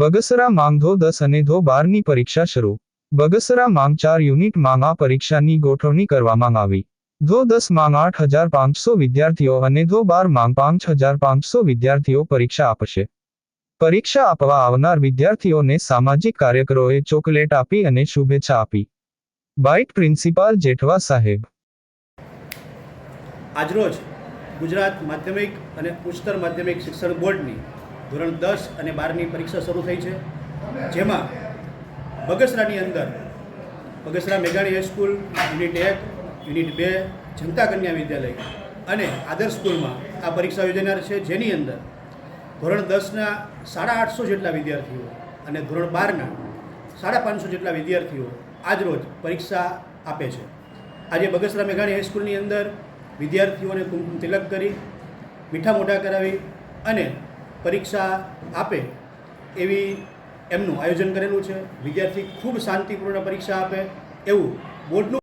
બગસરા માંગ ધો દસ અને ધો બારની પરીક્ષા શરૂ. બગસરા માંગ ચાર યુનિટ માંગ આ પરીક્ષાની ગોઠવણી કરવામાં આવી. ધો દસ માંગ આઠ હજાર પાંચસો વિદ્યાર્થીઓ અને ધો બાર માંગ પાંચ હજાર પાંચસો વિદ્યાર્થીઓ પરીક્ષા આપશે. પરીક્ષા આપવા આવનાર વિદ્યાર્થીઓને સામાજિક કાર્યકરોએ ચોકલેટ આપી અને શુભેચ્છા આપી. બાઇટ પ્રિન્સિપાલ જેઠવા સાહેબ. આજરોજ ગુજરાત માધ્યમિક અને ઉચ્ચતર માધ્યમિક શિક્ષણ બોર્ડની ધોરણ દસ અને બારની પરીક્ષા શરૂ થઈ છે. જેમાં બગસરાની અંદર બગસરા મેઘાણી હાઈસ્કૂલ યુનિટ એક યુનિટ બે, જનતા કન્યા વિદ્યાલય અને આદર્શ સ્કૂલમાં આ પરીક્ષા યોજાનાર છે. જેની અંદર ધોરણ દસના સાડા આઠસો જેટલા વિદ્યાર્થીઓ અને ધોરણ બારના સાડા પાંચસો જેટલા વિદ્યાર્થીઓ આજરોજ પરીક્ષા આપે છે. આજે બગસરા મેઘાણી હાઈસ્કૂલની અંદર વિદ્યાર્થીઓને કુમકુમ તિલક કરી, મીઠા મોઢા કરાવી અને પરીક્ષા આપે એવી એમનું આયોજન કરેલું છે. વિદ્યાર્થી ખૂબ શાંતિપૂર્ણ પરીક્ષા આપે એવું બોર્ડનું